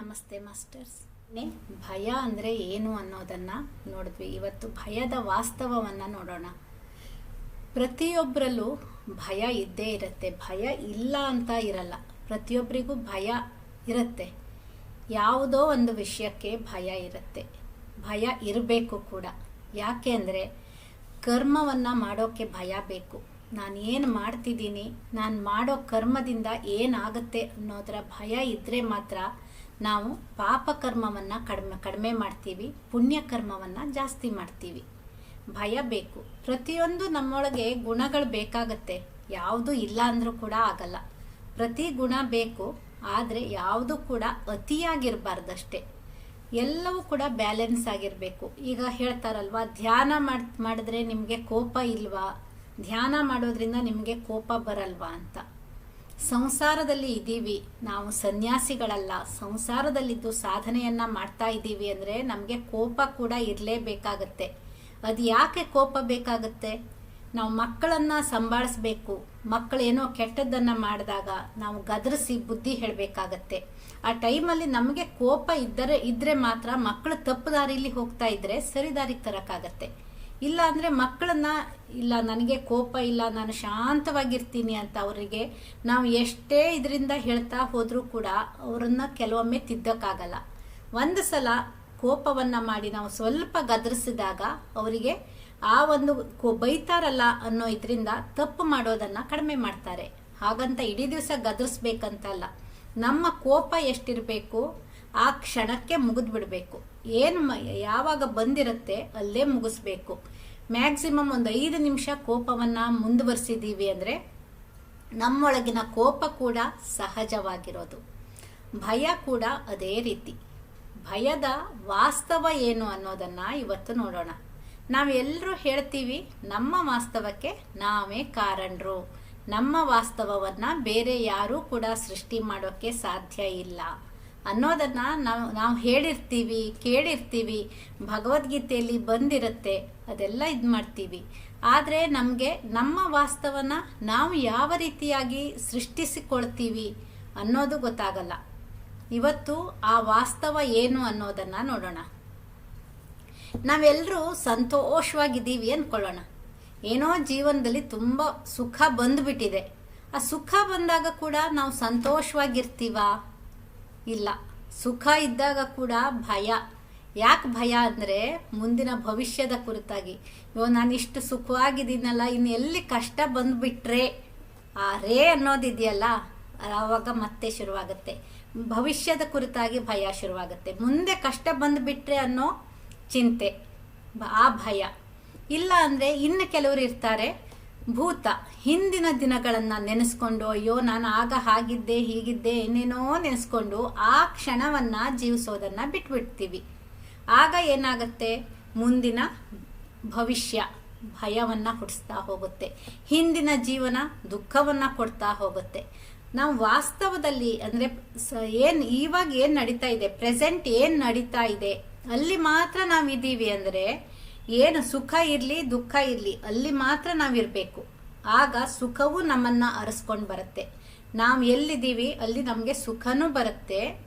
ನಮಸ್ತೆ ಮಾಸ್ಟರ್ಸ್. ನೇ, ಭಯ ಅಂದರೆ ಏನು ಅನ್ನೋದನ್ನು ನೋಡಿದ್ವಿ. ಇವತ್ತು ಭಯದ ವಾಸ್ತವವನ್ನು ನೋಡೋಣ. ಪ್ರತಿಯೊಬ್ಬರಲ್ಲೂ ಭಯ ಇದ್ದೇ ಇರುತ್ತೆ. ಭಯ ಇಲ್ಲ ಅಂತ ಇರಲ್ಲ. ಪ್ರತಿಯೊಬ್ಬರಿಗೂ ಭಯ ಇರುತ್ತೆ. ಯಾವುದೋ ಒಂದು ವಿಷಯಕ್ಕೆ ಭಯ ಇರುತ್ತೆ. ಭಯ ಇರಬೇಕು ಕೂಡ. ಯಾಕೆ ಅಂದರೆ ಕರ್ಮವನ್ನು ಮಾಡೋಕ್ಕೆ ಭಯ ಬೇಕು. ನಾನು ಏನು ಮಾಡ್ತಿದ್ದೀನಿ, ನಾನು ಮಾಡೋ ಕರ್ಮದಿಂದ ಏನಾಗುತ್ತೆ ಅನ್ನೋದರ ಭಯ ಇದ್ದರೆ ಮಾತ್ರ ನಾವು ಪಾಪಕರ್ಮವನ್ನು ಕಡಿಮೆ ಕಡಿಮೆ ಮಾಡ್ತೀವಿ ಪುಣ್ಯಕರ್ಮವನ್ನು ಜಾಸ್ತಿ ಮಾಡ್ತೀವಿ. ಭಯ ಬೇಕು. ಪ್ರತಿಯೊಂದು ನಮ್ಮೊಳಗೆ ಗುಣಗಳು ಬೇಕಾಗತ್ತೆ. ಯಾವುದು ಇಲ್ಲ ಅಂದರೂ ಕೂಡ ಆಗಲ್ಲ. ಪ್ರತಿ ಗುಣ ಬೇಕು, ಆದರೆ ಯಾವುದು ಕೂಡ ಅತಿಯಾಗಿರಬಾರ್ದಷ್ಟೇ. ಎಲ್ಲವೂ ಕೂಡ ಬ್ಯಾಲೆನ್ಸ್ ಆಗಿರಬೇಕು. ಈಗ ಹೇಳ್ತಾರಲ್ವಾ, ಧ್ಯಾನ ಮಾಡ್, ಮಾಡಿದ್ರೆ ನಿಮಗೆ ಕೋಪ ಇಲ್ವಾ? ಧ್ಯಾನ ಮಾಡೋದ್ರಿಂದ ನಿಮಗೆ ಕೋಪ ಬರಲ್ವಾ ಅಂತ. ಸಂಸಾರದಲ್ಲಿ ಇದ್ದೀವಿ, ನಾವು ಸನ್ಯಾಸಿಗಳಲ್ಲ. ಸಂಸಾರದಲ್ಲಿದ್ದು ಸಾಧನೆಯನ್ನ ಮಾಡ್ತಾ ಇದ್ದೀವಿ ಅಂದರೆ ನಮಗೆ ಕೋಪ ಕೂಡ ಇರಲೇಬೇಕಾಗತ್ತೆ. ಅದು ಯಾಕೆ ಕೋಪ ಬೇಕಾಗುತ್ತೆ? ನಾವು ಮಕ್ಕಳನ್ನ ಸಂಭಾಳಿಸ್ಬೇಕು. ಏನೋ ಕೆಟ್ಟದ್ದನ್ನ ಮಾಡಿದಾಗ ನಾವು ಗದರಿಸಿ ಬುದ್ಧಿ ಹೇಳಬೇಕಾಗತ್ತೆ. ಆ ಟೈಮಲ್ಲಿ ನಮಗೆ ಕೋಪ ಇದ್ದರೆ, ಇದ್ರೆ ಮಾತ್ರ ಮಕ್ಕಳು ತಪ್ಪು ದಾರಿಲಿ ಹೋಗ್ತಾ ಇದ್ರೆ ಸರಿ ದಾರಿಗೆ ತರಕಾಗತ್ತೆ ಇಲ್ಲ ಅಂದರೆ ಮಕ್ಕಳನ್ನ, ಇಲ್ಲ, ನನಗೆ ಕೋಪ ಇಲ್ಲ, ನಾನು ಶಾಂತವಾಗಿರ್ತೀನಿ ಅಂತ ಅವರಿಗೆ ನಾವು ಎಷ್ಟೇ ಇದರಿಂದ ಹೇಳ್ತಾ ಹೋದರೂ ಕೂಡ ಅವರನ್ನು ಕೆಲವೊಮ್ಮೆ ತಿದ್ದಕ್ಕಾಗಲ್ಲ. ಒಂದು ಸಲ ಕೋಪವನ್ನು ಮಾಡಿ ನಾವು ಸ್ವಲ್ಪ ಗದರಿಸಿದಾಗ ಅವರಿಗೆ ಆ ಒಂದು ಕೋ- ಬೈತಾರಲ್ಲ ಅನ್ನೋ ಇದರಿಂದ ತಪ್ಪು ಮಾಡೋದನ್ನು ಕಡಿಮೆ ಮಾಡ್ತಾರೆ. ಹಾಗಂತ ಇಡೀ ದಿವಸ ಗದರಿಸ್ಬೇಕಂತಲ್ಲ. ನಮ್ಮ ಕೋಪ ಎಷ್ಟಿರಬೇಕು, ಆ ಕ್ಷಣಕ್ಕೆ ಮುಗಿದು ಬಿಡಬೇಕು ಏನು ಯಾವಾಗ ಬಂದಿರುತ್ತೆ ಅಲ್ಲೇ ಮುಗಿಸ್ಬೇಕು. ಮ್ಯಾಕ್ಸಿಮಮ್ ಒಂದು ಐದು ನಿಮಿಷ ಕೋಪವನ್ನ ಮುಂದುವರಿಸಿದ್ದೀವಿ ಅಂದರೆ ನಮ್ಮೊಳಗಿನ ಕೋಪ ಕೂಡ ಸಹಜವಾಗಿರೋದು. ಭಯ ಕೂಡ ಅದೇ ರೀತಿ. ಭಯದ ವಾಸ್ತವ ಏನು ಅನ್ನೋದನ್ನ ಇವತ್ತು ನೋಡೋಣ. ನಾವೆಲ್ಲರೂ ಹೇಳ್ತೀವಿ, ನಮ್ಮ ವಾಸ್ತವಕ್ಕೆ ನಾವೇ ಕಾರಣರು. ನಮ್ಮ ವಾಸ್ತವವನ್ನ ಬೇರೆ ಯಾರೂ ಕೂಡ ಸೃಷ್ಟಿ ಮಾಡೋಕ್ಕೆ ಸಾಧ್ಯ ಇಲ್ಲ. ಅನ್ನೋದನ್ನ ನಾವು ನಾವು ಹೇಳಿರ್ತೀವಿ, ಕೇಳಿರ್ತೀವಿ, ಭಗವದ್ಗೀತೆಯಲ್ಲಿ ಬಂದಿರುತ್ತೆ, ಅದೆಲ್ಲ ಇದು ಮಾಡ್ತೀವಿ. ಆದರೆ ನಮಗೆ ನಮ್ಮ ವಾಸ್ತವನ ನಾವು ಯಾವ ರೀತಿಯಾಗಿ ಸೃಷ್ಟಿಸಿಕೊಳ್ತೀವಿ ಅನ್ನೋದು ಗೊತ್ತಾಗಲ್ಲ. ಇವತ್ತು ಆ ವಾಸ್ತವ ಏನು ಅನ್ನೋದನ್ನು ನೋಡೋಣ. ನಾವೆಲ್ಲರೂ ಸಂತೋಷವಾಗಿದ್ದೀವಿ ಅಂದ್ಕೊಳ್ಳೋಣ ಏನೋ ಜೀವನದಲ್ಲಿ ತುಂಬ ಸುಖ ಬಂದ್ಬಿಟ್ಟಿದೆ. ಆ ಸುಖ ಬಂದಾಗ ಕೂಡ ನಾವು ಸಂತೋಷವಾಗಿರ್ತೀವಾ? ಇಲ್ಲ. ಸುಖ ಇದ್ದಾಗ ಕೂಡ ಭಯ. ಯಾಕೆ ಭಯ ಅಂದರೆ ಮುಂದಿನ ಭವಿಷ್ಯದ ಕುರಿತಾಗಿ. ಇವಾಗ ನಾನು ಇಷ್ಟು ಸುಖವಾಗಿದ್ದೀನಲ್ಲ, ಇನ್ನು ಎಲ್ಲಿ ಕಷ್ಟ ಬಂದುಬಿಟ್ರೆ, ಆ ರೇ ಅನ್ನೋದಿದೆಯಲ್ಲ ಆವಾಗ ಮತ್ತೆ ಶುರುವಾಗುತ್ತೆ. ಭವಿಷ್ಯದ ಕುರಿತಾಗಿ ಭಯ ಶುರುವಾಗುತ್ತೆ. ಮುಂದೆ ಕಷ್ಟ ಬಂದುಬಿಟ್ರೆ ಅನ್ನೋ ಚಿಂತೆ ಆ ಭಯ. ಇಲ್ಲ ಅಂದರೆ ಇನ್ನು ಕೆಲವರು ಇರ್ತಾರೆ ಭೂತ, ಹಿಂದಿನ ದಿನಗಳನ್ನು ನೆನೆಸ್ಕೊಂಡು, ಅಯ್ಯೋ, ನಾನು ಆಗ ಹಾಗಿದ್ದೆ, ಹೀಗಿದ್ದೆ ಏನೇನೋ ನೆನೆಸ್ಕೊಂಡು ಆ ಕ್ಷಣವನ್ನ ಜೀವಿಸೋದನ್ನ ಬಿಟ್ಬಿಡ್ತೀವಿ. ಆಗ ಏನಾಗುತ್ತೆ? ಮುಂದಿನ ಭವಿಷ್ಯ ಭಯವನ್ನ ಹುಟ್ಟಿಸ್ತಾ ಹೋಗುತ್ತೆ. ಹಿಂದಿನ ಜೀವನ ದುಃಖವನ್ನ ಕೊಡ್ತಾ ಹೋಗುತ್ತೆ. ನಾವು ವಾಸ್ತವದಲ್ಲಿ ಅಂದ್ರೆ ಏನು ಇವಾಗ ಏನು ನಡೀತಾ ಇದೆ, ಪ್ರೆಸೆಂಟ್ ಏನು ನಡೀತಾ ಇದೆ, ಅಲ್ಲಿ ಮಾತ್ರ ನಾವು ಇದೀವಿ ಅಂದ್ರೆ ಏನು ಸುಖ ಇರ್ಲಿ, ದುಃಖ ಇರ್ಲಿ, ಅಲ್ಲಿ ಮಾತ್ರ ನಾವಿರಬೇಕು. ಆಗ ಸುಖವು ನಮ್ಮನ್ನ ಅರಸ್ಕೊಂಡು ಬರುತ್ತೆ. ನಾವು ಎಲ್ಲಿದ್ದೀವಿ, ಅಲ್ಲಿ ನಮಗೆ ಸುಖನೂ ಬರುತ್ತೆ.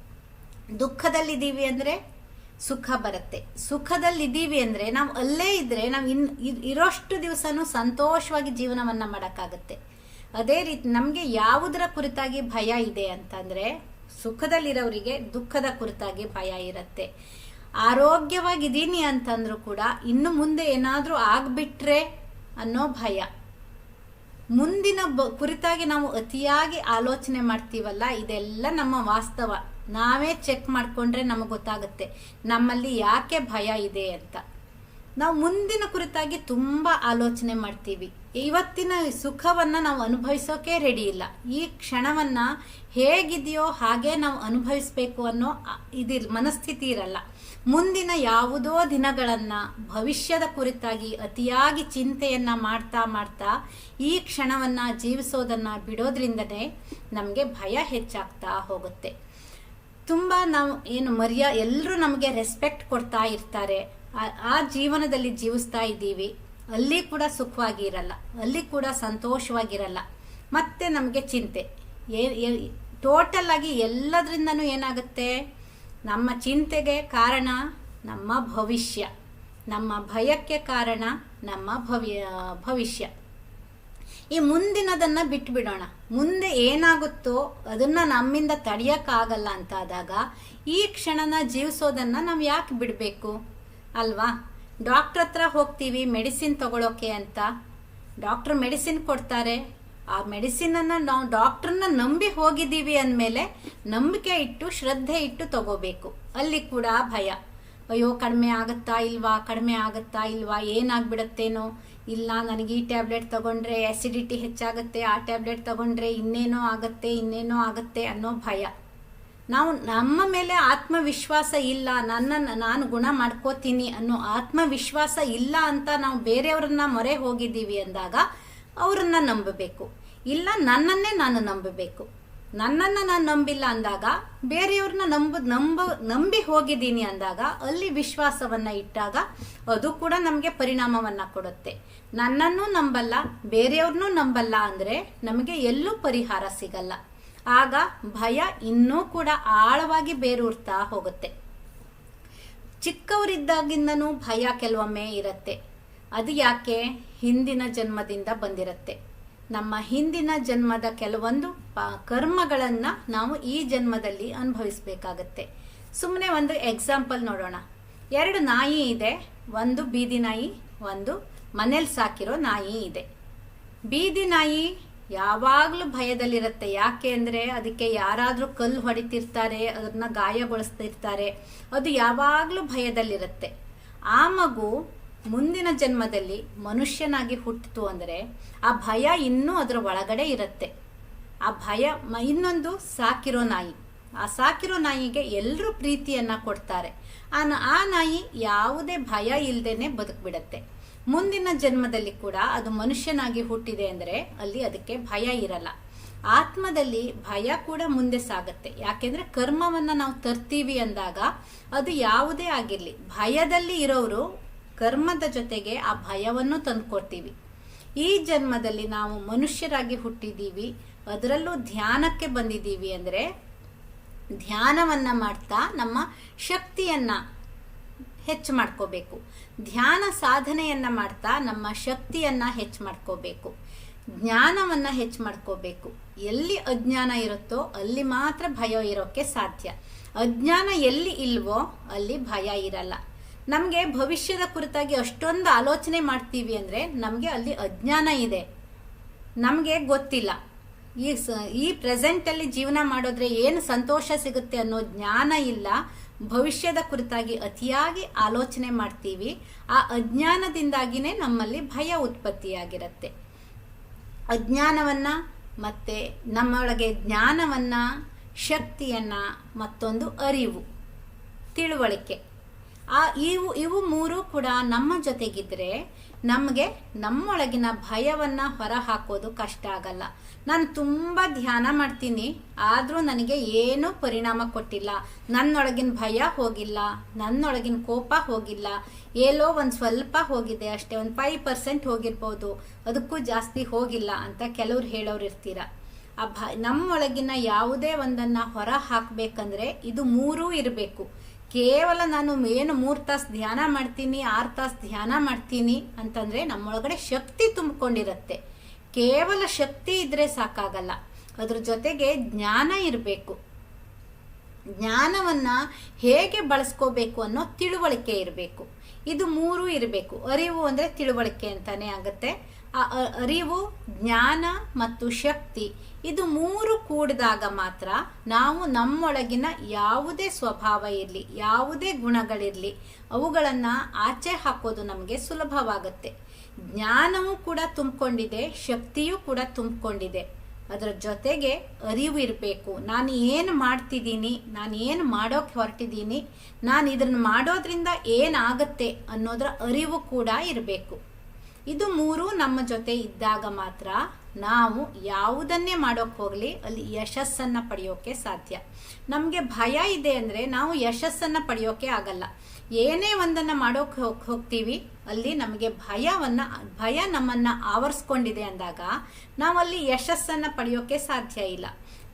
ದುಃಖದಲ್ಲಿದ್ದೀವಿ ಅಂದ್ರೆ ಸುಖ ಬರುತ್ತೆ. ಸುಖದಲ್ಲಿದ್ದೀವಿ ಅಂದ್ರೆ ನಾವು ಅಲ್ಲೇ ಇದ್ದರೆ ನಾವು ಇನ್ ಇರೋಷ್ಟು ದಿವಸನೂ ಸಂತೋಷವಾಗಿ ಜೀವನವನ್ನ ಮಾಡೋಕ್ಕಾಗತ್ತೆ. ಅದೇ ರೀತಿ ನಮಗೆ ಯಾವುದರ ಕುರಿತಾಗಿ ಭಯ ಇದೆ ಅಂತಂದ್ರೆ ಸುಖದಲ್ಲಿರೋರಿಗೆ ದುಃಖದ ಕುರಿತಾಗಿ ಭಯ ಇರುತ್ತೆ. ಆರೋಗ್ಯವಾಗಿದ್ದೀನಿ ಅಂತಂದ್ರೂ ಕೂಡ ಇನ್ನು ಮುಂದೆ ಏನಾದರೂ ಆಗ್ಬಿಟ್ರೆ ಅನ್ನೋ ಭಯ. ಮುಂದಿನ ಬ- ಕುರಿತಾಗಿ ನಾವು ಅತಿಯಾಗಿ ಆಲೋಚನೆ ಮಾಡ್ತೀವಲ್ಲ, ಇದೆಲ್ಲ ನಮ್ಮ ವಾಸ್ತವ. ನಾವೇ ಚೆಕ್ ಮಾಡ್ಕೊಂಡ್ರೆ ನಮಗೆ ಗೊತ್ತಾಗುತ್ತೆ, ನಮ್ಮಲ್ಲಿ ಯಾಕೆ ಭಯ ಇದೆ ಅಂತ. ನಾವು ಮುಂದಿನ ಕುರಿತಾಗಿ ತುಂಬಾ ಆಲೋಚನೆ ಮಾಡ್ತೀವಿ. ಇವತ್ತಿನ ಸುಖವನ್ನ ನಾವು ಅನುಭವಿಸೋಕೆ ರೆಡಿ ಇಲ್ಲ. ಈ ಕ್ಷಣವನ್ನ ಹೇಗಿದೆಯೋ ಹಾಗೆ ನಾವು ಅನುಭವಿಸ್ಬೇಕು ಅನ್ನೋ ಇದಿರ್, ಮನಸ್ಥಿತಿ ಇರಲ್ಲ. ಮುಂದಿನ ಯಾವುದೋ ದಿನಗಳನ್ನ ಭವಿಷ್ಯದ ಕುರಿತಾಗಿ ಅತಿಯಾಗಿ ಚಿಂತೆಯನ್ನ ಮಾಡ್ತಾ ಮಾಡ್ತಾ ಈ ಕ್ಷಣವನ್ನ ಜೀವಿಸೋದನ್ನ ಬಿಡೋದ್ರಿಂದನೇ ನಮಗೆ ಭಯ ಹೆಚ್ಚಾಗ್ತಾ ಹೋಗುತ್ತೆ. ತುಂಬ ನಾವು ಏನು ಮರ್ಯಾ ಎಲ್ಲರೂ ನಮಗೆ ರೆಸ್ಪೆಕ್ಟ್ ಕೊಡ್ತಾ ಇರ್ತಾರೆ. ಆ- ಜೀವನದಲ್ಲಿ ಜೀವಿಸ್ತಾ ಇದ್ದೀವಿ. ಅಲ್ಲಿ ಕೂಡ ಸುಖವಾಗಿ ಇರಲ್ಲ ಅಲ್ಲಿ ಕೂಡ ಸಂತೋಷವಾಗಿರಲ್ಲ. ಮತ್ತೆ ನಮಗೆ ಚಿಂತೆ. ಟೋಟಲ್ ಆಗಿ ಎಲ್ಲದರಿಂದನೂ ಏನಾಗುತ್ತೆ? ನಮ್ಮ ಚಿಂತೆಗೆ ಕಾರಣ ನಮ್ಮ ಭವಿಷ್ಯ. ನಮ್ಮ ಭಯಕ್ಕೆ ಕಾರಣ ನಮ್ಮ ಭವ್ಯ ಭವಿಷ್ಯ. ಈ ಮುಂದಿನದನ್ನು ಬಿಟ್ಬಿಡೋಣ. ಮುಂದೆ ಏನಾಗುತ್ತೋ ಅದನ್ನು ನಮ್ಮಿಂದ ತಡೆಯೋಕ್ಕಾಗಲ್ಲ ಅಂತಾದಾಗ ಈ ಕ್ಷಣನ ಜೀವಿಸೋದನ್ನು ನಾವು ಯಾಕೆ ಬಿಡಬೇಕು? ಅಲ್ವಾ? ಡಾಕ್ಟ್ರ್ ಹತ್ರ ಹೋಗ್ತೀವಿ ಮೆಡಿಸಿನ್ ತಗೊಳೋಕೆ ಅಂತ. ಡಾಕ್ಟ್ರ್ ಮೆಡಿಸಿನ್ ಕೊಡ್ತಾರೆ. ಆ ಮೆಡಿಸಿನನ್ನು ನಾವು ಡಾಕ್ಟ್ರನ್ನ ನಂಬಿ ಹೋಗಿದ್ದೀವಿ ಅಂದಮೇಲೆ ನಂಬಿಕೆ ಇಟ್ಟು, ಶ್ರದ್ಧೆ ಇಟ್ಟು ತಗೋಬೇಕು. ಅಲ್ಲಿ ಕೂಡ ಭಯ. ಅಯ್ಯೋ, ಕಡಿಮೆ ಆಗುತ್ತಾ ಇಲ್ವಾ? ಕಡಿಮೆ ಆಗುತ್ತಾ ಇಲ್ವಾ? ಏನಾಗ್ಬಿಡತ್ತೇನೋ? ಇಲ್ಲ, ನನಗೆ ಈ ಟ್ಯಾಬ್ಲೆಟ್ ತಗೊಂಡ್ರೆ ಆಸಿಡಿಟಿ ಹೆಚ್ಚಾಗುತ್ತೆ, ಆ ಟ್ಯಾಬ್ಲೆಟ್ ತಗೊಂಡ್ರೆ ಇನ್ನೇನೋ ಆಗುತ್ತೆ ಇನ್ನೇನೋ ಆಗುತ್ತೆ ಅನ್ನೋ ಭಯ. ನಾವು ನಮ್ಮ ಮೇಲೆ ಆತ್ಮವಿಶ್ವಾಸ ಇಲ್ಲ ನನ್ನನ್ನು ನಾನು ಗುಣ ಮಾಡ್ಕೋತೀನಿ ಅನ್ನೋ ಆತ್ಮವಿಶ್ವಾಸ ಇಲ್ಲ ಅಂತ ನಾವು ಬೇರೆಯವ್ರನ್ನ ಮೊರೆ ಹೋಗಿದ್ದೀವಿ ಅಂದಾಗ ಅವರನ್ನ ನಂಬಬೇಕು. ಇಲ್ಲ, ನನ್ನನ್ನೇ ನಾನು ನಂಬಬೇಕು. ನನ್ನನ್ನು ನಾನು ನಂಬಿಲ್ಲ ಅಂದಾಗ, ಬೇರೆಯವ್ರನ್ನ ನಂಬ ನಂಬ, ನಂಬಿ ಹೋಗಿದ್ದೀನಿ ಅಂದಾಗ, ಅಲ್ಲಿ ವಿಶ್ವಾಸವನ್ನ ಇಟ್ಟಾಗ ಅದು ಕೂಡ ನಮಗೆ ಪರಿಣಾಮವನ್ನ ಕೊಡುತ್ತೆ. ನನ್ನನ್ನು ನಂಬಲ್ಲ, ಬೇರೆಯವ್ರನ್ನೂ ನಂಬಲ್ಲ ಅಂದರೆ ನಮಗೆ ಎಲ್ಲೂ ಪರಿಹಾರ ಸಿಗಲ್ಲ. ಆಗ ಭಯ ಇನ್ನೂ ಕೂಡ ಆಳವಾಗಿ ಬೇರೂರ್ತಾ ಹೋಗುತ್ತೆ. ಚಿಕ್ಕವರಿದ್ದಾಗಿಂದನೂ ಭಯ ಕೆಲವೊಮ್ಮೆ ಇರುತ್ತೆ. ಅದು ಯಾಕೆ? ಹಿಂದಿನ ಜನ್ಮದಿಂದ ಬಂದಿರುತ್ತೆ. ನಮ್ಮ ಹಿಂದಿನ ಜನ್ಮದ ಕೆಲವೊಂದು ಕರ್ಮಗಳನ್ನು ನಾವು ಈ ಜನ್ಮದಲ್ಲಿ ಅನುಭವಿಸ್ಬೇಕಾಗತ್ತೆ. ಸುಮ್ಮನೆ ಒಂದು ಎಕ್ಸಾಂಪಲ್ ನೋಡೋಣ. ಎರಡು ನಾಯಿ ಇದೆ, ಒಂದು ಬೀದಿ ನಾಯಿ, ಒಂದು ಮನೇಲಿ ಸಾಕಿರೋ ನಾಯಿ ಇದೆ. ಬೀದಿ ನಾಯಿ ಯಾವಾಗಲೂ ಭಯದಲ್ಲಿರುತ್ತೆ. ಯಾಕೆ ಅಂದರೆ ಅದಕ್ಕೆ ಯಾರಾದರೂ ಕಲ್ಲು ಹೊಡಿತಿರ್ತಾರೆ ಅದನ್ನ ಗಾಯಗೊಳಿಸ್ತಿರ್ತಾರೆ. ಅದು ಯಾವಾಗಲೂ ಭಯದಲ್ಲಿರುತ್ತೆ. ಆ ಮಗು ಮುಂದಿನ ಜನ್ಮದಲ್ಲಿ ಮನುಷ್ಯನಾಗಿ ಹುಟ್ಟಿತು ಅಂದರೆ ಆ ಭಯ ಇನ್ನೂ ಅದರ ಒಳಗಡೆ ಇರುತ್ತೆ. ಆ ಭಯ ಇನ್ನೊಂದು ಸಾಕಿರೋ ನಾಯಿ. ಆ ಸಾಕಿರೋ ನಾಯಿಗೆ ಎಲ್ಲರೂ ಪ್ರೀತಿಯನ್ನ ಕೊಡ್ತಾರೆ. ಆ ಆ ನಾಯಿ ಯಾವುದೇ ಭಯ ಇಲ್ಲದೇನೆ ಬದುಕ್ಬಿಡತ್ತೆ. ಮುಂದಿನ ಜನ್ಮದಲ್ಲಿ ಕೂಡ ಅದು ಮನುಷ್ಯನಾಗಿ ಹುಟ್ಟಿದೆ ಅಂದರೆ ಅಲ್ಲಿ ಅದಕ್ಕೆ ಭಯ ಇರಲ್ಲ. ಆತ್ಮದಲ್ಲಿ ಭಯ ಕೂಡ ಮುಂದೆ ಸಾಗುತ್ತೆ. ಯಾಕೆಂದ್ರೆ ಕರ್ಮವನ್ನ ನಾವು ತರ್ತೀವಿ ಅಂದಾಗ ಅದು ಯಾವುದೇ ಆಗಿರಲಿ. ಭಯದಲ್ಲಿ ಇರೋರು ಕರ್ಮದ ಜೊತೆಗೆ ಆ ಭಯವನ್ನು ತಂದುಕೊಡ್ತೀವಿ. ಈ ಜನ್ಮದಲ್ಲಿ ನಾವು ಮನುಷ್ಯರಾಗಿ ಹುಟ್ಟಿದ್ದೀವಿ ಅದರಲ್ಲೂ ಧ್ಯಾನಕ್ಕೆ ಬಂದಿದ್ದೀವಿ ಅಂದರೆ ಧ್ಯಾನವನ್ನು ಮಾಡ್ತಾ ನಮ್ಮ ಶಕ್ತಿಯನ್ನು ಹೆಚ್ಚು ಮಾಡ್ಕೋಬೇಕು. ಧ್ಯಾನ ಸಾಧನೆಯನ್ನು ಮಾಡ್ತಾ ನಮ್ಮ ಶಕ್ತಿಯನ್ನು ಹೆಚ್ಚು ಮಾಡ್ಕೋಬೇಕು. ಜ್ಞಾನವನ್ನು ಹೆಚ್ಚು ಮಾಡ್ಕೋಬೇಕು. ಎಲ್ಲಿ ಅಜ್ಞಾನ ಇರುತ್ತೋ ಅಲ್ಲಿ ಮಾತ್ರ ಭಯ ಇರೋಕ್ಕೆ ಸಾಧ್ಯ. ಅಜ್ಞಾನ ಎಲ್ಲಿ ಇಲ್ವೋ ಅಲ್ಲಿ ಭಯ ಇರಲ್ಲ. ನಮಗೆ ಭವಿಷ್ಯದ ಕುರಿತಾಗಿ ಅಷ್ಟೊಂದು ಆಲೋಚನೆ ಮಾಡ್ತೀವಿ ಅಂದ್ರೆ ನಮಗೆ ಅಲ್ಲಿ ಅಜ್ಞಾನ ಇದೆ. ನಮಗೆ ಗೊತ್ತಿಲ್ಲ. ಈ ಸ, ಈ ಪ್ರೆಸೆಂಟಲ್ಲಿ ಜೀವನ ಮಾಡೋದ್ರೆ ಏನು ಸಂತೋಷ ಸಿಗುತ್ತೆ ಅನ್ನೋ ಜ್ಞಾನ ಇಲ್ಲ. ಭವಿಷ್ಯದ ಕುರಿತಾಗಿ ಅತಿಯಾಗಿ ಆಲೋಚನೆ ಮಾಡ್ತೀವಿ. ಆ ಅಜ್ಞಾನದಿಂದಾಗಿನೇ ನಮ್ಮಲ್ಲಿ ಭಯ ಉತ್ಪತ್ತಿಯಾಗಿರುತ್ತೆ. ಅಜ್ಞಾನವನ್ನ ಮತ್ತೆ ನಮ್ಮೊಳಗೆ ಜ್ಞಾನವನ್ನ, ಶಕ್ತಿಯನ್ನ ಮತ್ತೊಂದು ಅರಿವು, ತಿಳುವಳಿಕೆ. ಆ ಇವು ಇವು ಮೂರು ಕೂಡ ನಮ್ಮ ಜೊತೆಗಿದ್ರೆ ನಮಗೆ ನಮ್ಮೊಳಗಿನ ಭಯವನ್ನ ಹೊರ ಹಾಕೋದು ಕಷ್ಟ ಆಗಲ್ಲ. ನಾನು ತುಂಬ ಧ್ಯಾನ ಮಾಡ್ತೀನಿ, ಆದರೂ ನನಗೆ ಏನೂ ಪರಿಣಾಮ ಕೊಟ್ಟಿಲ್ಲ. ನನ್ನೊಳಗಿನ ಭಯ ಹೋಗಿಲ್ಲ, ನನ್ನೊಳಗಿನ ಕೋಪ ಹೋಗಿಲ್ಲ. ಎಲ್ಲೋ ಒಂದು ಸ್ವಲ್ಪ ಹೋಗಿದೆ, ಅಷ್ಟೇ ಒಂದು ಫೈವ್ ಪರ್ಸೆಂಟ್ ಹೋಗಿರ್ಬೋದು. ಅದಕ್ಕೂ ಜಾಸ್ತಿ ಹೋಗಿಲ್ಲ ಅಂತ ಕೆಲವ್ರು ಹೇಳೋರು ಇರ್ತೀರ. ಆ ಭ, ನಮ್ಮೊಳಗಿನ ಯಾವುದೇ ಒಂದನ್ನ ಹೊರ ಹಾಕಬೇಕಂದ್ರೆ ಇದು ಮೂರೂ ಇರಬೇಕು. ಕೇವಲ ನಾನು ಏನು ಮೂರು ತಾಸು ಧ್ಯಾನ ಮಾಡ್ತೀನಿ, ಆರು ತಾಸು ಧ್ಯಾನ ಮಾಡ್ತೀನಿ ಅಂತಂದ್ರೆ ನಮ್ಮೊಳಗಡೆ ಶಕ್ತಿ ತುಂಬಿಕೊಂಡಿರತ್ತೆ. ಕೇವಲ ಶಕ್ತಿ ಇದ್ರೆ ಸಾಕಾಗಲ್ಲ. ಅದ್ರ ಜೊತೆಗೆ ಜ್ಞಾನ ಇರಬೇಕು. ಜ್ಞಾನವನ್ನ ಹೇಗೆ ಬಳಸ್ಕೋಬೇಕು ಅನ್ನೋ ತಿಳುವಳಿಕೆ ಇರಬೇಕು. ಇದು ಮೂರು ಇರಬೇಕು. ಅರಿವು ಅಂದರೆ ತಿಳುವಳಿಕೆ ಅಂತಾನೆ ಆಗುತ್ತೆ. ಆ ಅರಿವು, ಜ್ಞಾನ ಮತ್ತು ಶಕ್ತಿ ಇದು ಮೂರು ಕೂಡಿದಾಗ ಮಾತ್ರ ನಾವು ನಮ್ಮೊಳಗಿನ ಯಾವುದೇ ಸ್ವಭಾವ ಇರಲಿ, ಯಾವುದೇ ಗುಣಗಳಿರಲಿ ಅವುಗಳನ್ನು ಆಚೆ ಹಾಕೋದು ನಮಗೆ ಸುಲಭವಾಗುತ್ತೆ. ಜ್ಞಾನವೂ ಕೂಡ ತುಂಬಿಕೊಂಡಿದೆ, ಶಕ್ತಿಯೂ ಕೂಡ ತುಂಬಿಕೊಂಡಿದೆ. ಅದರ ಜೊತೆಗೆ ಅರಿವು ಇರಬೇಕು. ನಾನು ಏನು ಮಾಡ್ತಿದ್ದೀನಿ, ನಾನು ಏನು ಮಾಡೋಕೆ ಹೊರಟಿದ್ದೀನಿ, ನಾನು ಇದನ್ನು ಮಾಡೋದ್ರಿಂದ ಏನಾಗತ್ತೆ ಅನ್ನೋದರ ಅರಿವು ಕೂಡ ಇರಬೇಕು. ಇದು ಮೂರು ನಮ್ಮ ಜೊತೆ ಇದ್ದಾಗ ಮಾತ್ರ ನಾವು ಯಾವುದನ್ನೇ ಮಾಡೋಕೆ ಹೋಗಲಿ, ಅಲ್ಲಿ ಯಶಸ್ಸನ್ನು ಪಡೆಯೋಕ್ಕೆ ಸಾಧ್ಯ. ನಮಗೆ ಭಯ ಇದೆ ಅಂದರೆ ನಾವು ಯಶಸ್ಸನ್ನು ಪಡೆಯೋಕೆ ಆಗಲ್ಲ. ಏನೇ ಒಂದನ್ನು ಮಾಡೋಕೆ ಹೋಗ್ ಹೋಗ್ತೀವಿ, ಅಲ್ಲಿ ನಮಗೆ ಭಯವನ್ನ, ಭಯ ನಮ್ಮನ್ನ ಆವರಿಸ್ಕೊಂಡಿದೆ ಅಂದಾಗ ನಾವಲ್ಲಿ ಯಶಸ್ಸನ್ನು ಪಡೆಯೋಕೆ ಸಾಧ್ಯ ಇಲ್ಲ.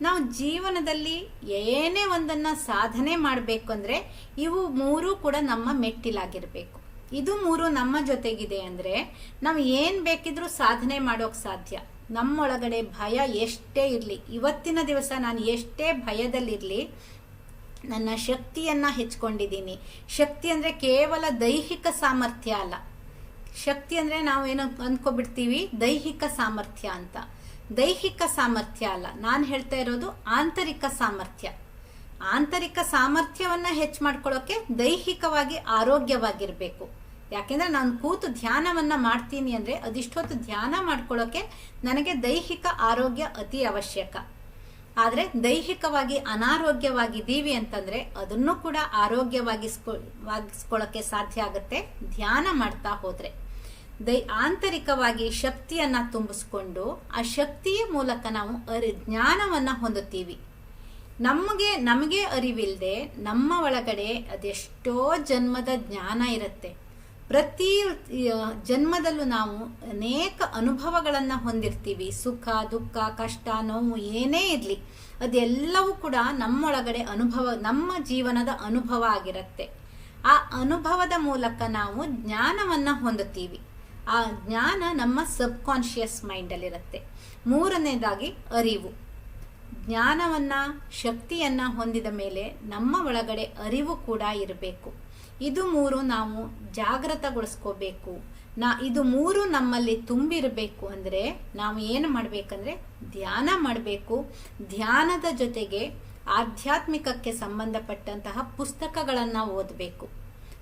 ನಾವು ಜೀವನದಲ್ಲಿ ಏನೇ ಒಂದನ್ನು ಸಾಧನೆ ಮಾಡಬೇಕು ಅಂದರೆ ಇವು ಮೂರೂ ಕೂಡ ನಮ್ಮ ಮೆಟ್ಟಿಲಾಗಿರಬೇಕು. ಇದು ಮೂರು ನಮ್ಮ ಜೊತೆಗಿದೆ ಅಂದರೆ ನಾವು ಏನು ಬೇಕಿದ್ರೂ ಸಾಧನೆ ಮಾಡೋಕೆ ಸಾಧ್ಯ. ನಮ್ಮೊಳಗಡೆ ಭಯ ಎಷ್ಟೇ ಇರಲಿ, ಇವತ್ತಿನ ದಿವಸ ನಾನು ಎಷ್ಟೇ ಭಯದಲ್ಲಿರಲಿ ನನ್ನ ಶಕ್ತಿಯನ್ನು ಹೆಚ್ಕೊಂಡಿದ್ದೀನಿ ಶಕ್ತಿ ಅಂದರೆ ಕೇವಲ ದೈಹಿಕ ಸಾಮರ್ಥ್ಯ ಅಲ್ಲ. ಶಕ್ತಿ ಅಂದರೆ ಏನೋ ಅಂದ್ಕೊಬಿಡ್ತೀವಿ, ದೈಹಿಕ ಸಾಮರ್ಥ್ಯ ಅಂತ. ದೈಹಿಕ ಸಾಮರ್ಥ್ಯ ಅಲ್ಲ. ನಾನು ಹೇಳ್ತಾ ಇರೋದು ಆಂತರಿಕ ಸಾಮರ್ಥ್ಯ. ಆಂತರಿಕ ಸಾಮರ್ಥ್ಯವನ್ನು ಹೆಚ್ಚು ಮಾಡ್ಕೊಳ್ಳೋಕೆ ದೈಹಿಕವಾಗಿ ಆರೋಗ್ಯವಾಗಿರಬೇಕು. ಯಾಕೆಂದ್ರೆ ನಾನು ಕೂತು ಧ್ಯಾನವನ್ನ ಮಾಡ್ತೀನಿ ಅಂದ್ರೆ ಅದಿಷ್ಟೊತ್ತು ಧ್ಯಾನ ಮಾಡ್ಕೊಳ್ಳೋಕೆ ನನಗೆ ದೈಹಿಕ ಆರೋಗ್ಯ ಅತಿ ಅವಶ್ಯಕ. ಆದರೆ ದೈಹಿಕವಾಗಿ ಅನಾರೋಗ್ಯವಾಗಿದ್ದೀವಿ ಅಂತಂದ್ರೆ ಅದನ್ನು ಕೂಡ ಆರೋಗ್ಯವಾಗಿಸ್ಕೊ ವಾಗಿಸ್ಕೊಳ್ಳೋಕೆ ಸಾಧ್ಯ ಆಗುತ್ತೆ. ಧ್ಯಾನ ಮಾಡ್ತಾ ಹೋದರೆ ದೈ, ಆಂತರಿಕವಾಗಿ ಶಕ್ತಿಯನ್ನ ತುಂಬಿಸ್ಕೊಂಡು ಆ ಶಕ್ತಿಯ ಮೂಲಕ ನಾವು ಅರಿ, ಜ್ಞಾನವನ್ನ ಹೊಂದುತ್ತೀವಿ. ನಮಗೆ ನಮಗೆ ಅರಿವಿಲ್ಲದೆ ನಮ್ಮ ಒಳಗಡೆ ಅದೆಷ್ಟೋ ಜನ್ಮದ ಜ್ಞಾನ ಇರುತ್ತೆ. ಪ್ರತಿ ಜನ್ಮದಲ್ಲೂ ನಾವು ಅನೇಕ ಅನುಭವಗಳನ್ನು ಹೊಂದಿರ್ತೀವಿ. ಸುಖ, ದುಃಖ, ಕಷ್ಟ, ನೋವು ಏನೇ ಇರಲಿ, ಅದೆಲ್ಲವೂ ಕೂಡ ನಮ್ಮೊಳಗಡೆ ಅನುಭವ, ನಮ್ಮ ಜೀವನದ ಅನುಭವ ಆಗಿರುತ್ತೆ. ಆ ಅನುಭವದ ಮೂಲಕ ನಾವು ಜ್ಞಾನವನ್ನು ಹೊಂದುತ್ತೀವಿ. ಆ ಜ್ಞಾನ ನಮ್ಮ ಸಬ್ಕಾನ್ಷಿಯಸ್ ಮೈಂಡಲ್ಲಿರುತ್ತೆ. ಮೂರನೇದಾಗಿ ಅರಿವು. ಜ್ಞಾನವನ್ನ, ಶಕ್ತಿಯನ್ನ ಹೊಂದಿದ ಮೇಲೆ ನಮ್ಮ ಒಳಗಡೆ ಅರಿವು ಕೂಡ ಇರಬೇಕು. ಇದು ಮೂರು ನಾವು ಜಾಗೃತಗೊಳಿಸ್ಕೋಬೇಕು ನಾ, ಇದು ಮೂರು ನಮ್ಮಲ್ಲಿ ತುಂಬಿರಬೇಕು ಅಂದರೆ ನಾವು ಏನು ಮಾಡಬೇಕಂದ್ರೆ ಧ್ಯಾನ ಮಾಡಬೇಕು. ಧ್ಯಾನದ ಜೊತೆಗೆ ಆಧ್ಯಾತ್ಮಿಕಕ್ಕೆ ಸಂಬಂಧಪಟ್ಟಂತಹ ಪುಸ್ತಕಗಳನ್ನು ಓದಬೇಕು.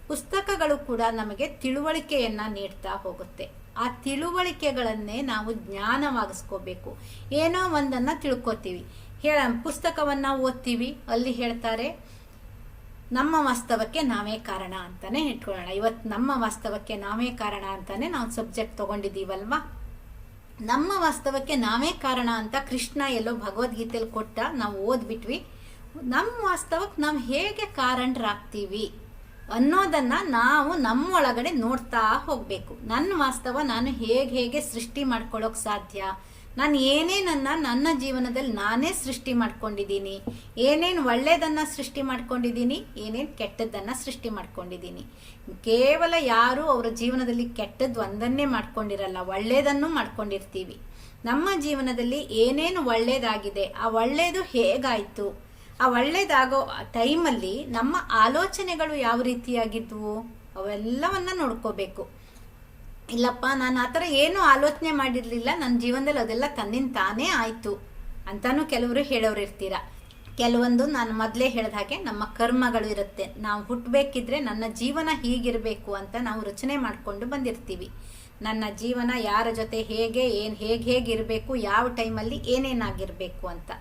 ಪುಸ್ತಕಗಳು ಕೂಡ ನಮಗೆ ತಿಳುವಳಿಕೆಯನ್ನು ನೀಡ್ತಾ ಹೋಗುತ್ತೆ. ಆ ತಿಳುವಳಿಕೆಗಳನ್ನೇ ನಾವು ಜ್ಞಾನವಾಗಿಸ್ಕೋಬೇಕು. ಏನೋ ಒಂದನ್ನು ತಿಳ್ಕೊತೀವಿ. ಹೇಳ, ಪುಸ್ತಕವನ್ನು ಓದ್ತೀವಿ. ಅಲ್ಲಿ ಹೇಳ್ತಾರೆ ನಮ್ಮ ವಾಸ್ತವಕ್ಕೆ ನಾವೇ ಕಾರಣ ಅಂತಾನೆ ಇಟ್ಕೊಳ್ಳೋಣ. ಇವತ್ತು ನಮ್ಮ ವಾಸ್ತವಕ್ಕೆ ನಾವೇ ಕಾರಣ ಅಂತಾನೆ ನಾವು ಸಬ್ಜೆಕ್ಟ್ ತಗೊಂಡಿದ್ದೀವಲ್ವಾ? ನಮ್ಮ ವಾಸ್ತವಕ್ಕೆ ನಾವೇ ಕಾರಣ ಅಂತ ಕೃಷ್ಣ ಎಲ್ಲೋ ಭಗವದ್ಗೀತೆಯಲ್ಲಿ ಕೊಟ್ಟ ನಾವು ಓದ್ಬಿಟ್ವಿ. ನಮ್ಮ ವಾಸ್ತವಕ್ಕೆ ನಾವು ಹೇಗೆ ಕಾರಣರಾಗ್ತೀವಿ ಅನ್ನೋದನ್ನ ನಾವು ನಮ್ಮೊಳಗಡೆ ನೋಡ್ತಾ ಹೋಗ್ಬೇಕು. ನನ್ನ ವಾಸ್ತವ ನಾನು ಹೇಗೆ ಹೇಗೆ ಸೃಷ್ಟಿ ಮಾಡ್ಕೊಳ್ಳೋಕೆ ಸಾಧ್ಯ? ನಾನು ಏನೇನನ್ನ ನನ್ನ ಜೀವನದಲ್ಲಿ ನಾನೇ ಸೃಷ್ಟಿ ಮಾಡ್ಕೊಂಡಿದ್ದೀನಿ, ಏನೇನು ಒಳ್ಳೆಯದನ್ನು ಸೃಷ್ಟಿ ಮಾಡ್ಕೊಂಡಿದ್ದೀನಿ, ಏನೇನು ಕೆಟ್ಟದ್ದನ್ನು ಸೃಷ್ಟಿ ಮಾಡ್ಕೊಂಡಿದ್ದೀನಿ. ಕೇವಲ ಯಾರು ಅವರ ಜೀವನದಲ್ಲಿ ಕೆಟ್ಟದ್ದು ಒಂದನ್ನೇ ಮಾಡ್ಕೊಂಡಿರಲ್ಲ ಒಳ್ಳೆಯದನ್ನು ಮಾಡ್ಕೊಂಡಿರ್ತೀವಿ. ನಮ್ಮ ಜೀವನದಲ್ಲಿ ಏನೇನು ಒಳ್ಳೆಯದಾಗಿದೆ ಆ ಒಳ್ಳೇದು ಹೇಗಾಯಿತು? ಆ ಒಳ್ಳೇದಾಗೋ ಟೈಮಲ್ಲಿ ನಮ್ಮ ಆಲೋಚನೆಗಳು ಯಾವ ರೀತಿಯಾಗಿದ್ವು? ಅವೆಲ್ಲವನ್ನ ನೋಡ್ಕೋಬೇಕು. ಇಲ್ಲಪ್ಪ, ನಾನು ಆ ಥರ ಏನೂ ಆಲೋಚನೆ ಮಾಡಿರಲಿಲ್ಲ. ನನ್ನ ಜೀವನದಲ್ಲಿ ಅದೆಲ್ಲ ತನ್ನಿಂದ ತಾನೇ ಆಯಿತು ಅಂತಲೂ ಕೆಲವರು ಹೇಳೋರು ಇರ್ತೀರ. ಕೆಲವೊಂದು ನಾನು ಮೊದಲೇ ಹೇಳಿದ ಹಾಗೆ ನಮ್ಮ ಕರ್ಮಗಳು ಇರುತ್ತೆ. ನಾವು ಹುಟ್ಟಬೇಕಿದ್ರೆ ನನ್ನ ಜೀವನ ಹೀಗಿರಬೇಕು ಅಂತ ನಾವು ರಚನೆ ಮಾಡಿಕೊಂಡು ಬಂದಿರ್ತೀವಿ. ನನ್ನ ಜೀವನ ಯಾರ ಜೊತೆ ಹೇಗೆ, ಏನು ಹೇಗೆ ಹೇಗಿರಬೇಕು, ಯಾವ ಟೈಮಲ್ಲಿ ಏನೇನಾಗಿರಬೇಕು ಅಂತ.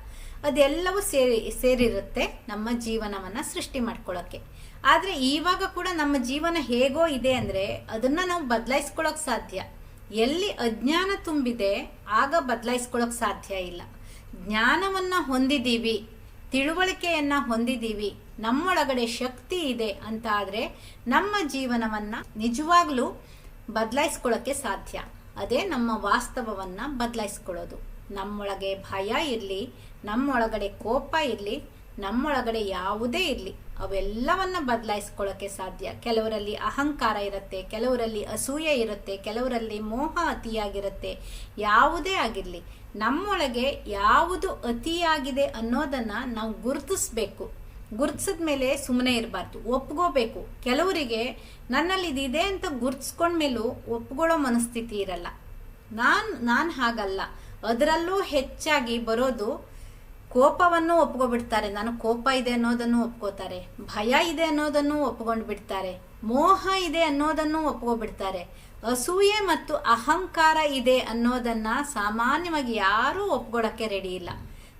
ಅದೆಲ್ಲವೂ ಸೇರಿ, ಸೇರಿರುತ್ತೆ ನಮ್ಮ ಜೀವನವನ್ನು ಸೃಷ್ಟಿ ಮಾಡ್ಕೊಳ್ಳೋಕ್ಕೆ ಆದರೆ ಇವಾಗ ಕೂಡ ನಮ್ಮ ಜೀವನ ಹೇಗೋ ಇದೆ ಅಂದರೆ ಅದನ್ನು ನಾವು ಬದಲಾಯಿಸ್ಕೊಳ್ಳೋಕೆ ಸಾಧ್ಯ. ಎಲ್ಲಿ ಅಜ್ಞಾನ ತುಂಬಿದೆ, ಆಗ ಬದಲಾಯಿಸ್ಕೊಳ್ಳೋಕೆ ಸಾಧ್ಯ ಇಲ್ಲ. ಜ್ಞಾನವನ್ನು ಹೊಂದಿದ್ದೀವಿ ತಿಳುವಳಿಕೆಯನ್ನ ಹೊಂದಿದ್ದೀವಿ ನಮ್ಮೊಳಗಡೆ ಶಕ್ತಿ ಇದೆ ಅಂತ ಆದರೆ ನಮ್ಮ ಜೀವನವನ್ನು ನಿಜವಾಗ್ಲೂ ಬದಲಾಯಿಸ್ಕೊಳ್ಳೋಕೆ ಸಾಧ್ಯ. ಅದೇ ನಮ್ಮ ವಾಸ್ತವವನ್ನು ಬದಲಾಯಿಸ್ಕೊಳ್ಳೋದು ನಮ್ಮೊಳಗೆ ಭಯ ಇರಲಿ, ನಮ್ಮೊಳಗಡೆ ಕೋಪ ಇರಲಿ, ನಮ್ಮೊಳಗಡೆ ಯಾವುದೇ ಇರಲಿ, ಅವೆಲ್ಲವನ್ನ ಬದಲಾಯಿಸ್ಕೊಳ್ಳೋಕ್ಕೆ ಸಾಧ್ಯ. ಕೆಲವರಲ್ಲಿ ಅಹಂಕಾರ ಇರುತ್ತೆ, ಕೆಲವರಲ್ಲಿ ಅಸೂಯೆ ಇರುತ್ತೆ, ಕೆಲವರಲ್ಲಿ ಮೋಹ ಅತಿಯಾಗಿರುತ್ತೆ. ಯಾವುದೇ ಆಗಿರಲಿ, ನಮ್ಮೊಳಗೆ ಯಾವುದು ಅತಿಯಾಗಿದೆ ಅನ್ನೋದನ್ನು ನಾವು ಗುರುತಿಸ್ಬೇಕು. ಗುರ್ತಿಸಿದ ಮೇಲೆ ಸುಮ್ಮನೆ ಇರಬಾರ್ದು. ಒಪ್ಕೋಬೇಕು ಕೆಲವರಿಗೆ ನನ್ನಲ್ಲಿ ಇದಿದೆ ಅಂತ ಗುರ್ತಿಸ್ಕೊಂಡ್ಮೇಲೂ ಒಪ್ಕೊಳ್ಳೋ ಮನಸ್ಥಿತಿ ಇರಲ್ಲ. ನಾನು ನಾನು ಹಾಗಲ್ಲ. ಅದರಲ್ಲೂ ಹೆಚ್ಚಾಗಿ ಬರೋದು ಕೋಪವನ್ನು ಒಪ್ಕೊಬಿಡ್ತಾರೆ. ನಾನು ಕೋಪ ಇದೆ ಅನ್ನೋದನ್ನು ಒಪ್ಕೋತಾರೆ. ಭಯ ಇದೆ ಅನ್ನೋದನ್ನು ಒಪ್ಕೊಂಡು ಬಿಡ್ತಾರೆ ಮೋಹ ಇದೆ ಅನ್ನೋದನ್ನು ಒಪ್ಕೊಬಿಡ್ತಾರೆ. ಅಸೂಯೆ ಮತ್ತು ಅಹಂಕಾರ ಇದೆ ಅನ್ನೋದನ್ನ ಸಾಮಾನ್ಯವಾಗಿ ಯಾರೂ ಒಪ್ಕೊಳ್ಳೋಕ್ಕೆ ರೆಡಿ ಇಲ್ಲ.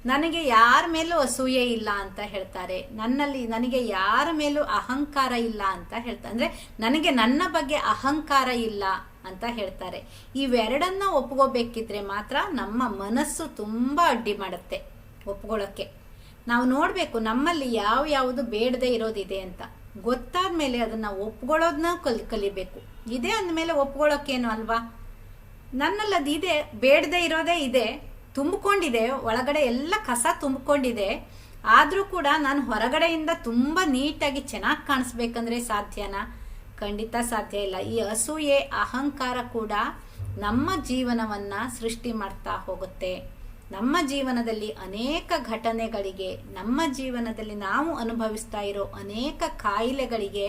ನನಗೆ ಯಾರ ಮೇಲೂ ಅಸೂಯೆ ಇಲ್ಲ ಅಂತ ಹೇಳ್ತಾರೆ. ನನ್ನಲ್ಲಿ ನನಗೆ ಯಾರ ಮೇಲೂ ಅಹಂಕಾರ ಇಲ್ಲ ಅಂತ ಹೇಳ್ತಾರೆ. ಅಂದ್ರೆ ನನಗೆ ನನ್ನ ಬಗ್ಗೆ ಅಹಂಕಾರ ಇಲ್ಲ ಅಂತ ಹೇಳ್ತಾರೆ. ಇವೆರಡನ್ನ ಒಪ್ಕೋಬೇಕಿದ್ರೆ ಮಾತ್ರ ನಮ್ಮ ಮನಸ್ಸು ತುಂಬಾ ಅಡ್ಡಿ ಮಾಡುತ್ತೆ ಒಪ್ಕೊಳ್ಳೋಕ್ಕೆ. ನಾವು ನೋಡಬೇಕು ನಮ್ಮಲ್ಲಿ ಯಾವ ಯಾವುದು ಬೇಡದೆ ಇರೋದಿದೆ ಅಂತ. ಗೊತ್ತಾದ ಮೇಲೆ ಅದನ್ನ ಒಪ್ಕೊಳ್ಳೋದನ್ನ ಕಲ್, ಕಲಿಬೇಕು. ಇದೆ ಅಂದಮೇಲೆ ಒಪ್ಕೊಳ್ಳೋಕ್ಕೇನು ಅಲ್ವಾ? ನನ್ನಲ್ಲಿ ಅದಿದೆ, ಬೇಡದೆ ಇರೋದೇ ಇದೆ. ತುಂಬಿಕೊಂಡಿದೆ, ಒಳಗಡೆ ಎಲ್ಲ ಕಸ ತುಂಬಿಕೊಂಡಿದೆ. ಆದರೂ ಕೂಡ ನಾನು ಹೊರಗಡೆಯಿಂದ ತುಂಬ ನೀಟಾಗಿ ಚೆನ್ನಾಗಿ ಕಾಣಿಸ್ಬೇಕಂದ್ರೆ ಸಾಧ್ಯನಾ? ಖಂಡಿತ ಸಾಧ್ಯ ಇಲ್ಲ. ಈ ಅಸೂಯೆ, ಅಹಂಕಾರ ಕೂಡ ನಮ್ಮ ಜೀವನವನ್ನ ಸೃಷ್ಟಿ ಮಾಡ್ತಾ ಹೋಗುತ್ತೆ. ನಮ್ಮ ಜೀವನದಲ್ಲಿ ಅನೇಕ ಘಟನೆಗಳಿಗೆ, ನಮ್ಮ ಜೀವನದಲ್ಲಿ ನಾವು ಅನುಭವಿಸ್ತಾ ಇರೋ ಅನೇಕ ಕಾಯಿಲೆಗಳಿಗೆ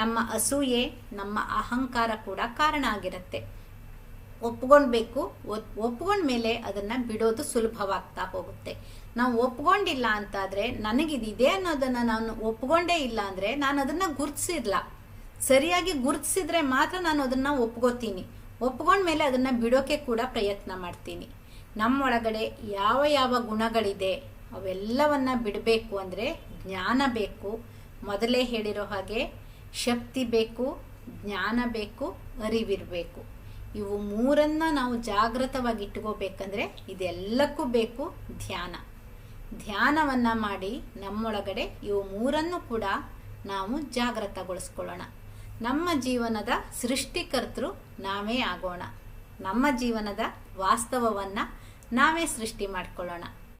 ನಮ್ಮ ಅಸೂಯೆ, ನಮ್ಮ ಅಹಂಕಾರ ಕೂಡ ಕಾರಣ ಆಗಿರುತ್ತೆ. ಒಪ್ಕೊಳ್ಬೇಕು ಒಪ್ಕೊಂಡ್ಮೇಲೆ ಅದನ್ನ ಬಿಡೋದು ಸುಲಭವಾಗ್ತಾ ಹೋಗುತ್ತೆ. ನಾವು ಒಪ್ಕೊಂಡಿಲ್ಲ ಅಂತಾದ್ರೆ ನನಗಿದಿದೆ ಅನ್ನೋದನ್ನ ನಾನು ಒಪ್ಕೊಂಡೇ ಇಲ್ಲ ಅಂದ್ರೆ ನಾನು ಅದನ್ನ ಗುರ್ತಿಸಿಲ್ಲ ಸರಿಯಾಗಿ ಗುರುತಿಸಿದ್ರೆ ಮಾತ್ರ ನಾನು ಅದನ್ನ ಒಪ್ಕೋತೀನಿ. ಒಪ್ಕೊಂಡ್ಮೇಲೆ ಅದನ್ನ ಬಿಡೋಕೆ ಕೂಡ ಪ್ರಯತ್ನ ಮಾಡ್ತೀನಿ. ನಮ್ಮೊಳಗಡೆ ಯಾವ ಯಾವ ಗುಣಗಳಿದೆ ಅವೆಲ್ಲವನ್ನ ಬಿಡಬೇಕು ಅಂದ್ರೆ ಜ್ಞಾನ ಬೇಕು. ಮೊದಲೇ ಹೇಳಿರೋ ಹಾಗೆ ಶಕ್ತಿ ಬೇಕು, ಜ್ಞಾನ ಬೇಕು, ಅರಿವಿರಬೇಕು. ಇವು ಮೂರನ್ನ ನಾವು ಜಾಗೃತವಾಗಿ ಇಟ್ಕೋಬೇಕಂದ್ರೆ ಇದೆಲ್ಲಕ್ಕೂ ಬೇಕು ಧ್ಯಾನ. ಧ್ಯಾನವನ್ನ ಮಾಡಿ ನಮ್ಮೊಳಗಡೆ ಇವು ಮೂರನ್ನು ಕೂಡ ನಾವು ಜಾಗೃತಗೊಳಿಸ್ಕೊಳ್ಳೋಣ ನಮ್ಮ ಜೀವನದ ಸೃಷ್ಟಿಕರ್ತರು ನಾವೇ ಆಗೋಣ. ನಮ್ಮ ಜೀವನದ ವಾಸ್ತವವನ್ನ ನಾವೇ ಸೃಷ್ಟಿ ಮಾಡ್ಕೊಳ್ಳೋಣ.